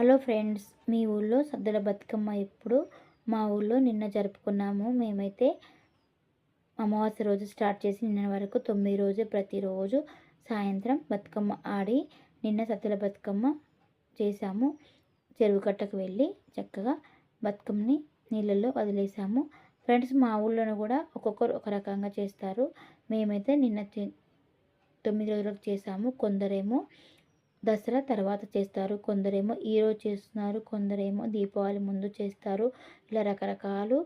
Hello friends మీ ఊళ్ళో సద్దుల బతుకమ్మ ఎప్పుడు? మా ఊళ్ళో నిన్న జరుపుకున్నాము. మేమైతే అమావాస్య రోజు స్టార్ట్ చేసి నిన్న వరకు తొమ్మిది రోజు ప్రతిరోజు సాయంత్రం బతుకమ్మ ఆడి నిన్న సద్దుల బతుకమ్మ చేశాము చెరువు కట్టకు వెళ్ళి చక్కగా బతుకమ్మని నీళ్ళల్లో వదిలేసాము. ఫ్రెండ్స్ మా ఊళ్ళోనూ కూడా ఒక్కొక్కరు ఒక రకంగా చేస్తారు. మేమైతే నిన్న తొమ్మిది రోజులకు చేసాము. కొందరేమో దసరా తర్వాత చేస్తారు. కొందరేమో ఈరోజు చేస్తున్నారు కొందరేమో దీపావళి ముందు చేస్తారు. ఇలా రకరకాలు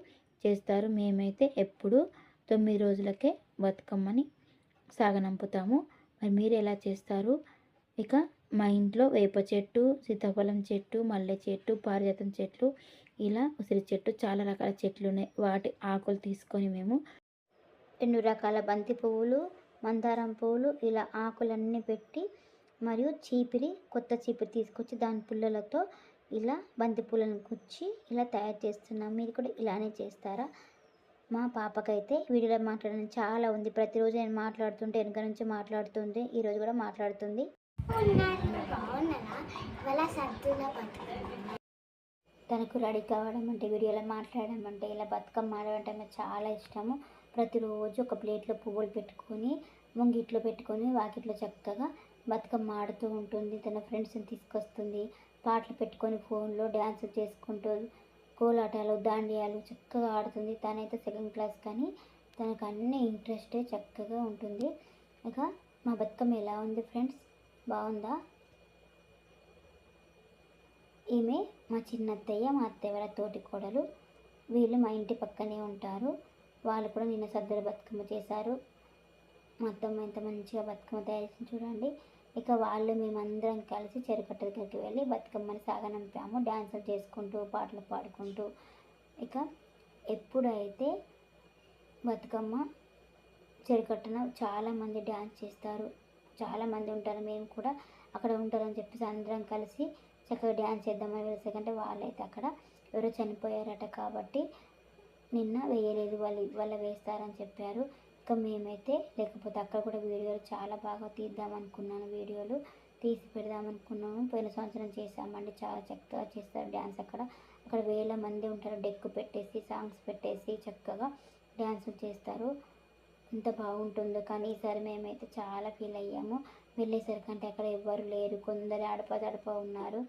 చేస్తారు. మేమైతే ఎప్పుడు తొమ్మిది రోజులకే బతుకమ్మని సాగనంపుతాము. మరి మీరు ఎలా చేస్తారు? ఇక మా ఇంట్లో వేప చెట్టు సీతాఫలం చెట్టు మల్లె చెట్టు పారిజాతం చెట్లు ఇలా ఉసిరి చెట్టు చాలా రకాల చెట్లు ఉన్నాయి. వాటి ఆకులు తీసుకొని మేము రెండు రకాల బంతి పువ్వులు మందారం పువ్వులు ఇలా ఆకులన్నీ పెట్టి మరియు చీపిరి కొత్త చీపిరి తీసుకొచ్చి దాని పుల్లలతో ఇలా బంతి పూలను కుచ్చి ఇలా తయారు చేస్తున్నాం. మీరు కూడా ఇలానే చేస్తారా? మా పాపకైతే వీడియోలో మాట్లాడడం చాలా ఉంది. ప్రతిరోజు నేను మాట్లాడుతుంటే వెనక నుంచి మాట్లాడుతుంది ఈరోజు కూడా మాట్లాడుతుంది. తనకు రెడీ కావడం అంటే వీడియోలో మాట్లాడడం అంటే ఇలా బతుకమ్మ ఆడడం అంటే చాలా ఇష్టము. ప్రతిరోజు ఒక ప్లేట్లో పువ్వులు పెట్టుకొని ముంగిట్లో పెట్టుకొని వాకిట్లో చక్కగా బతుకమ్మ ఆడుతూ ఉంటుంది తన ఫ్రెండ్స్ని తీసుకొస్తుంది పాటలు పెట్టుకొని ఫోన్లో డ్యాన్స్ చేసుకుంటూ కోలాటాలు దాండియాలు చక్కగా ఆడుతుంది. తనైతే సెకండ్ క్లాస్ కానీ తనకు అన్ని ఇంట్రెస్టే చక్కగా ఉంటుంది. ఇక మా బతుకమ్మ ఎలా ఉంది ఫ్రెండ్స్ బాగుందా? ఈమె మా చిన్నత్తయ్య మా అత్తయ్య వాళ్ళ తోటి కోడలు. వీళ్ళు మా ఇంటి పక్కనే ఉంటారు. వాళ్ళు కూడా నిన్న సద్దర బతుకమ్మ చేశారు. మా అత్తమ్మ ఎంత మంచిగా బతుకమ్మ తయారు చేసి చూడండి. ఇక వాళ్ళు మేమందరం కలిసి చెరుకట్ట దగ్గరికి వెళ్ళి బతుకమ్మని సాగనంపాము డ్యాన్సులు చేసుకుంటూ పాటలు పాడుకుంటూ ఇక ఎప్పుడైతే బతుకమ్మ చెరుకట్టన చాలామంది డ్యాన్స్ చేస్తారు చాలామంది ఉంటారు మేము కూడా అక్కడ ఉంటారని చెప్పేసి అందరం కలిసి చక్కగా డ్యాన్స్ చేద్దామని వెళ్తే వాళ్ళైతే అక్కడ ఎవరో చనిపోయారట కాబట్టి నిన్న వేయలేదు వాళ్ళు ఇవాళ వేస్తారని చెప్పారు. ఇంకా మేమైతే లేకపోతే అక్కడ కూడా వీడియోలు చాలా బాగా తీద్దాం అనుకున్నాను వీడియోలు. తీసి పెడదాం అనుకున్నాము. పోయిన సంవత్సరం చేసామండి చాలా చక్కగా చేస్తారు డ్యాన్స్ అక్కడ. అక్కడ వేల మంది ఉంటారు. డెక్ పెట్టేసి సాంగ్స్ పెట్టేసి చక్కగా డ్యాన్స్ చేస్తారు. ఎంత బాగుంటుందో. కానీ ఈసారి మేమైతే చాలా ఫీల్ అయ్యాము. వెళ్ళేసరికి అంటే అక్కడ ఎవ్వరు లేరు. కొందరు అడప తడప ఉన్నారు.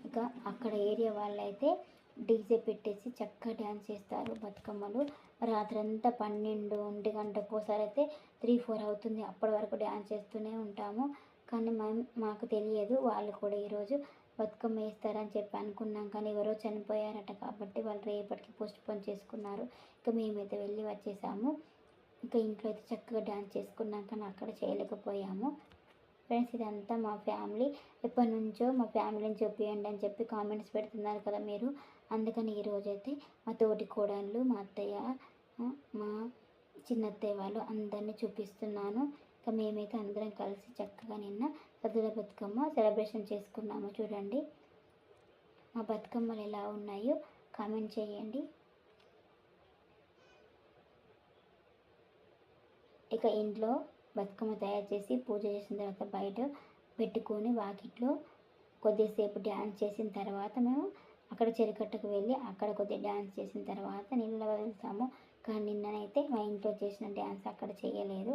ఇక అక్కడ ఏరియా వాళ్ళైతే డీజే పెట్టేసి చక్కగా డ్యాన్స్ చేస్తారు బతుకమ్మలు. రాత్రంతా పన్నెండు ఒంటి గంటకు ఒకసారి అయితే త్రీ ఫోర్ అవుతుంది. అప్పటి వరకు డ్యాన్స్ చేస్తూనే ఉంటాము. కానీ మేము మాకు తెలియదు. వాళ్ళు కూడా ఈరోజు బతుకమ్మ వేస్తారని చెప్పి అనుకున్నాం. కానీ ఎవరో చనిపోయారట కాబట్టి వాళ్ళు రేపటికి పోస్ట్ పోన్ చేసుకున్నారు. ఇక మేమైతే వెళ్ళి వచ్చేసాము. ఇంకా ఇంట్లో అయితే చక్కగా డ్యాన్స్ చేసుకున్నాం. కానీ అక్కడ చేయలేకపోయాము. ఫ్రెండ్స్ ఇదంతా మా ఫ్యామిలీ. ఎప్పటి నుంచో మా ఫ్యామిలీని చూపించండి అని చెప్పి కామెంట్స్ పెడుతున్నారు కదా మీరు. అందుకని ఈరోజైతే మా తోటి కోడళ్ళు మా అత్తయ్య మా చిన్నత్తయ్య వాళ్ళు అందరినీ చూపిస్తున్నాను. ఇంకా మేమైతే అందరం కలిసి చక్కగా నిన్న సద్దుల బతుకమ్మ సెలబ్రేషన్ చేసుకున్నాము. చూడండి మా బతుకమ్మలు ఎలా ఉన్నాయో కామెంట్ చేయండి. ఇక ఇంట్లో బతుకమ్మ తయారు చేసి పూజ చేసిన తర్వాత బయట పెట్టుకొని వాకిట్లో కొద్దిసేపు డ్యాన్స్ చేసిన తర్వాత మేము అక్కడ చెరుకట్టకు వెళ్ళి అక్కడ కొద్దిగా డ్యాన్స్ చేసిన తర్వాత నీళ్ళలో వెళ్తాము కానీ నిన్ననైతే మా ఇంట్లో చేసిన డ్యాన్స్ అక్కడ చేయలేదు.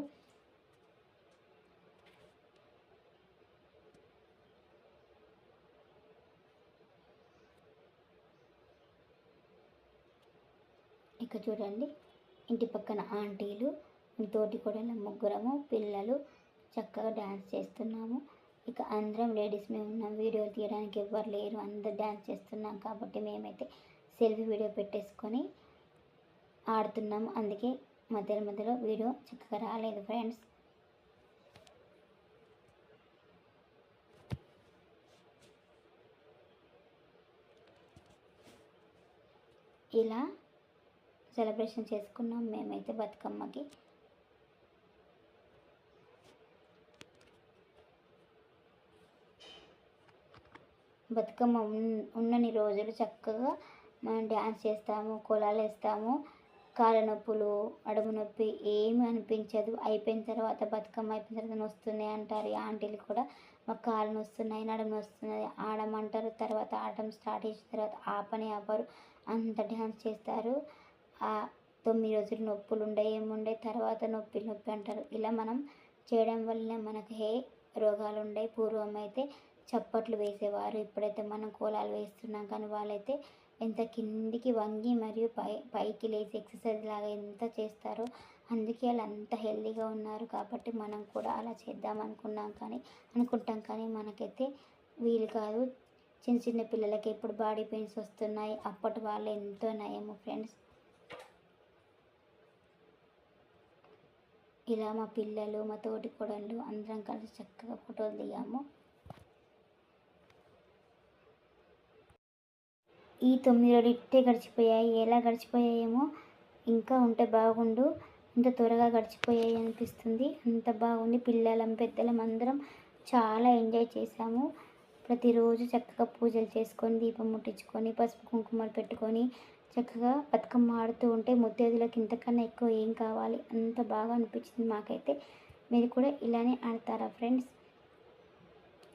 ఇక చూడండి ఇంటి పక్కన ఆంటీలు తోటి కూడా ముగ్గురము పిల్లలు చక్కగా డ్యాన్స్ చేస్తున్నాము. ఇక అందరం లేడీస్ మేము ఉన్నాం. వీడియో తీయడానికి ఎవ్వరు లేరు. అందరు డ్యాన్స్ చేస్తున్నాం కాబట్టి మేమైతే సెల్ఫీ వీడియో పెట్టేసుకొని ఆడుతున్నాము. అందుకే మధ్యలో మధ్యలో వీడియో చక్కగా రాలేదు ఫ్రెండ్స్. ఇలా సెలబ్రేషన్ చేసుకున్నాం. మేమైతే బతుకమ్మకి బతుకమ్మ ఉన్నన్ని రోజులు చక్కగా మనం డ్యాన్స్ చేస్తాము కులాలు వేస్తాము. కాళ్ళ నొప్పులు అడుగు నొప్పి ఏమి అనిపించదు. అయిపోయిన తర్వాత బతుకమ్మ అయిపోయిన తర్వాత నొస్తున్నాయి అంటారు. ఆంటీలు కూడా మాకు కాళ్ళు నొస్తున్నాయి నడుము నొస్తున్నది ఆడమంటారు. తర్వాత ఆడటం స్టార్ట్ చేసిన తర్వాత ఆపని ఆపరు. అంత డ్యాన్స్ చేస్తారు. ఆ తొమ్మిది రోజులు నొప్పులు ఉండే ఏముండే తర్వాత నొప్పి నొప్పి అంటారు. ఇలా మనం చేయడం వల్ల మనకు హే రోగాలు ఉండే పూర్వం అయితే చప్పట్లు వేసేవారు. ఇప్పుడైతే మనం కోలాలు వేస్తున్నాం. కానీ వాళ్ళైతే ఎంత కిందికి వంగి మరియు పై పైకి లేచి ఎక్సర్సైజ్ లాగా ఎంత చేస్తారో అందుకే వాళ్ళు అంత హెల్దీగా ఉన్నారు. కాబట్టి మనం కూడా అలా చేద్దాం అనుకున్నాం కానీ అనుకుంటాం కానీ మనకైతే వీలు కాదు. చిన్న చిన్న పిల్లలకి ఇప్పుడు బాడీ పెయిన్స్ వస్తున్నాయి. అప్పటి వాళ్ళు ఎంతో నయము ఫ్రెండ్స్. ఇలా మా పిల్లలు మా తోటి కోడళ్ళు అందరం కలిసి చక్కగా ఫోటోలు దిగాము. ఈ తొమ్మిది రోజులు ఇట్టే గడిచిపోయాయి. ఎలా గడిచిపోయాయేమో ఇంకా ఉంటే బాగుండు. ఇంత త్వరగా గడిచిపోయాయి అనిపిస్తుంది. అంత బాగుంది. పిల్లలం పెద్దలం అందరం చాలా ఎంజాయ్ చేసాము ప్రతిరోజు చక్కగా పూజలు చేసుకొని దీపం ముట్టించుకొని పసుపు కుంకుమలు పెట్టుకొని చక్కగా బతుకమ్మ ఆడుతూ ఉంటే ముత్తైదులకు ఇంతకన్నా ఎక్కువ ఏం కావాలి? అంత బాగా అనిపించింది మాకైతే. మీరు కూడా ఇలానే ఆడతారా ఫ్రెండ్స్?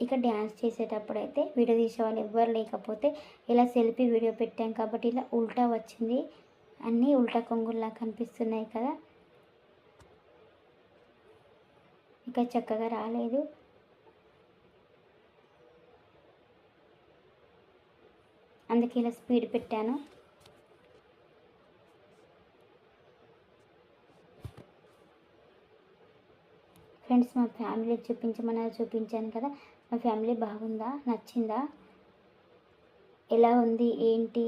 ఇక డ్యాన్స్ చేసేటప్పుడు అయితే వీడియో తీసేవాళ్ళు ఎవ్వరు లేకపోతే ఇలా సెల్ఫీ వీడియో పెట్టాం కాబట్టి ఇలా ఉల్టా వచ్చింది. అన్నీ ఉల్టా కొంగుల్లా కనిపిస్తున్నాయి కదా. ఇక చక్కగా రాలేదు. అందుకే ఇలా స్పీడ్ పెట్టాను. ఫ్రెండ్స్ మా ఫ్యామిలీ చూపించమని చూపించాను కదా. మా ఫ్యామిలీ బాగుందా? నచ్చిందా? ఎలా ఉంది? ఏంటి?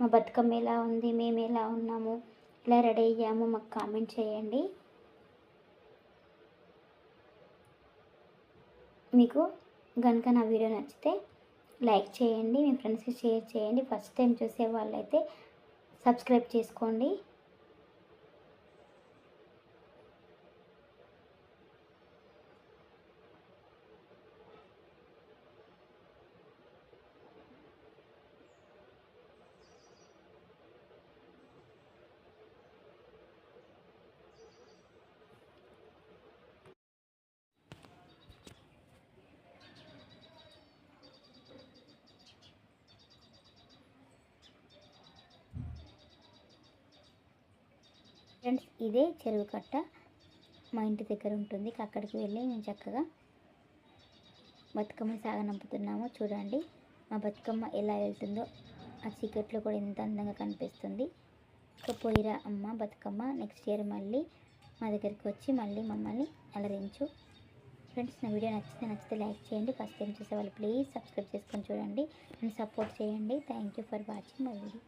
మా బతుకమ్మ ఎలా ఉంది? మేము ఎలా ఉన్నాము? ఎలా రెడీ అయ్యాము? మాకు కామెంట్ చేయండి. మీకు కనుక నా వీడియో నచ్చితే లైక్ చేయండి మీ ఫ్రెండ్స్కి షేర్ చేయండి. ఫస్ట్ టైం చూసే వాళ్ళైతే సబ్స్క్రైబ్ చేసుకోండి. ఫ్రెండ్స్ ఇదే చెరువు కట్ట మా ఇంటి దగ్గర ఉంటుంది. అక్కడికి వెళ్ళి మేము చక్కగా బతుకమ్మ సాగనంపుతున్నాము చూడండి మా బతుకమ్మ ఎలా వెళ్తుందో. ఆ చీకట్లో కూడా ఎంత అందంగా కనిపిస్తుంది. ఇక పోయిరా అమ్మ బతుకమ్మ. నెక్స్ట్ ఇయర్ మళ్ళీ మా దగ్గరికి వచ్చి మళ్ళీ మమ్మల్ని అలరించు. ఫ్రెండ్స్ నా వీడియో నచ్చితే నచ్చితే లైక్ చేయండి. ఫస్ట్ టైం చూసే వాళ్ళు ప్లీజ్ సబ్స్క్రైబ్ చేసుకొని చూడండి. నన్ను సపోర్ట్ చేయండి. Thank you for watching my video